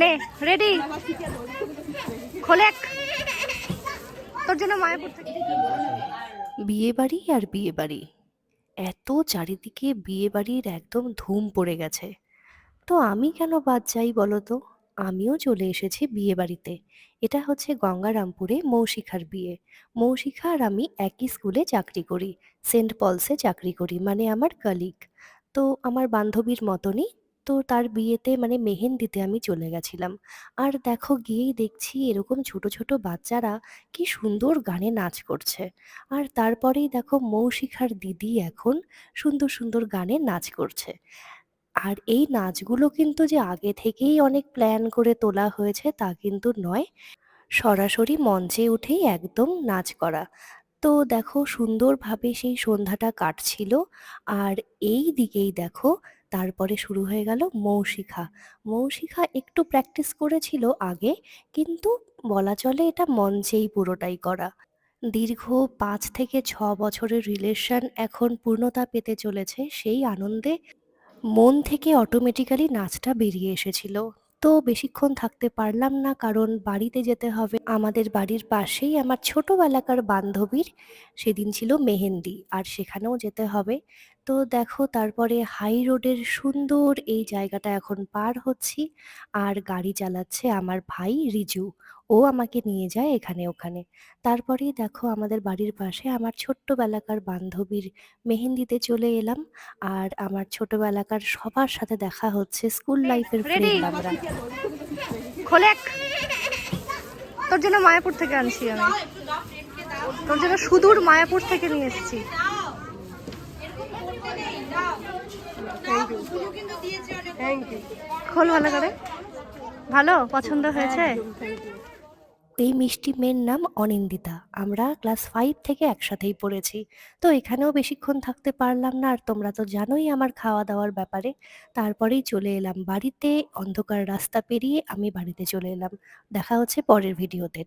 নে রেডি খোলেক। তোর জন্য মায়াপুর থেকে বিয়ে বাড়ি আর বিয়ে বাড়ি এত চারিদিকে বিয়ে বাড়ির একদম ধুম পড়ে গেছে। তো আমি কেন বাদ যাই বলো তো আমিও চলে এসেছি বিয়ে বাড়িতে এটা হচ্ছে গঙ্গারামপুরে মৌশিখার বিয়ে। মৌশিখা আর আমি একই স্কুলে চাকরি করি, সেন্ট পলসে চাকরি করি মানে আমার কলিগ তো আমার বান্ধবীর মতনই তো তার বিয়েতে মানে মেহেন্দিতে আমি চলে গেছিলাম। আর দেখো গিয়েই দেখছি এরকম ছোট ছোট বাচ্চারা কি সুন্দর গানে নাচ করছে। আর তারপরেই দেখো মৌশিখার দিদি এখন সুন্দর সুন্দর গানে নাচ করছে। আর এই নাচগুলো কিন্তু যে আগে থেকেই অনেক প্ল্যান করে তোলা হয়েছে তা কিন্তু নয়। সরাসরি মঞ্চে উঠেই একদম নাচ করা। তো দেখো সুন্দরভাবে সেই সন্ধ্যাটা কাটছিল। আর এই দিকেই দেখো তারপরে শুরু হয়ে গেল মৌশিখা। মৌশিখা একটু প্র্যাকটিস করেছিল আগে, কিন্তু বলা চলে এটা মঞ্চেই পুরোটাই করা। দীর্ঘ পাঁচ থেকে ছ বছরের রিলেশন এখন পূর্ণতা পেতে চলেছে। সেই আনন্দে মন থেকে অটোমেটিক্যালি নাচটা বেরিয়ে এসেছিল। তো বেশিক্ষণ থাকতে পারলাম না, কারণ বাড়িতে যেতে হবে। আমাদের বাড়ির পাশেই আমার ছোটবেলাকার বান্ধবীর সেদিন ছিল মেহেন্দি, আর সেখানেও যেতে হবে। তো দেখো তারপরে হাই রোডের সুন্দর এই জায়গাটা এখন পার হচ্ছি। আর গাড়ি চালাচ্ছে আমার ভাই রিজু। ও আমাকে নিয়ে যায় এখানে ওখানে। তারপরেই দেখো আমাদের বাড়ির পাশে আমার ছোট্টবেলাকার বান্ধবীর মেহেন্দিতে চলে এলাম। আর আমার ছোটবেলাকার সবার সাথে দেখা হচ্ছে স্কুল লাইফের Ready? ফ্রেন্ড আমরা। খোলেক তোর জন্য মায়াপুর থেকে আনছি আমি। তোর জন্য সুদূর মায়াপুর থেকে নিয়ে এসেছি। খোল ভালো করে। ভালো? পছন্দ হয়েছে? এই মিষ্টি মেয়ের নাম অনিন্দিতা। আমরা ক্লাস ফাইভ থেকে একসাথেই পড়েছি। তো এখানেও বেশিক্ষণ থাকতে পারলাম না, আর তোমরা তো জানোই আমার খাওয়া দাওয়ার ব্যাপারে। তারপরেই চলে এলাম বাড়িতে, অন্ধকার রাস্তা পেরিয়ে আমি বাড়িতে চলে এলাম। দেখা হচ্ছে পরের ভিডিওতে।